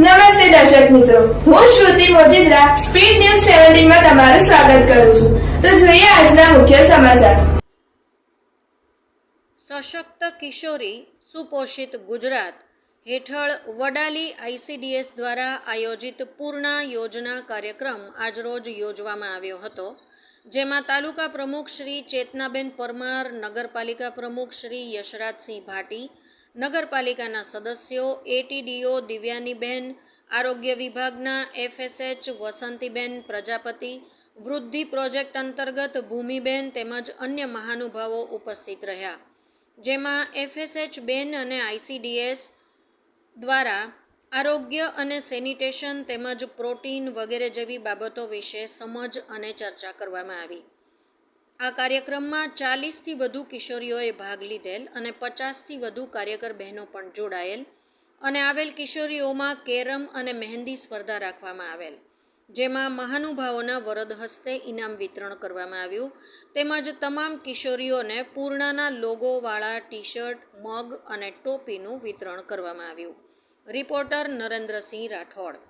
નમસ્તે દર્શક મિત્રો. હું શ્રુતિ મોજીદ્રા, સ્પીડ ન્યૂઝ સેવન્ટીનમાં તમારું સ્વાગત કરું છું. તો જોઈએ આજના મુખ્ય સમાચાર. સશક્ત કિશોરી સુપોષિત ગુજરાત હેઠળ વડાલી આઈસીડીએસ દ્વારા આયોજિત પૂર્ણા યોજના કાર્યક્રમ આજરોજ યોજવામાં આવ્યો હતો, જેમાં તાલુકા પ્રમુખ શ્રી ચેતનાબેન પરમાર, નગરપાલિકા પ્રમુખ શ્રી યશરાજસિંહ ભાટી નગરપાલિકાના સદસ્યો એટીડીઓ દિવ્યાનીબેન, આરોગ્ય વિભાગના એફએસએચ વસંતીબેન, પ્રજાપતિ, વૃદ્ધિ પ્રોજેક્ટ અંતર્ગત ભૂમિબેન તેમજ અન્ય મહાનુભાવો ઉપસ્થિત રહ્યા. જેમાં એફએસએચ બેન અને આઈસીડીએસ દ્વારા આરોગ્ય અને સેનિટેશન તેમજ પ્રોટીન વગેરે જેવી બાબતો વિશે સમજ અને ચર્ચા કરવામાં આવી. આ કાર્યક્રમમાં ચાલીસથી વધુ કિશોરીઓએ ભાગ લીધેલ અને પચાસથી વધુ કાર્યકર બહેનો પણ જોડાયેલ અને આવેલ કિશોરીઓમાં કેરમ અને મહેંદી સ્પર્ધા રાખવામાં આવેલ, જેમાં મહાનુભાવોના વરદ હસ્તે ઇનામ વિતરણ કરવામાં આવ્યું. તેમજ તમામ કિશોરીઓને પૂર્ણાના લોગોવાળા ટી શર્ટ મગ અને ટોપીનું વિતરણ કરવામાં આવ્યું. રિપોર્ટર નરેન્દ્રસિંહ રાઠોડ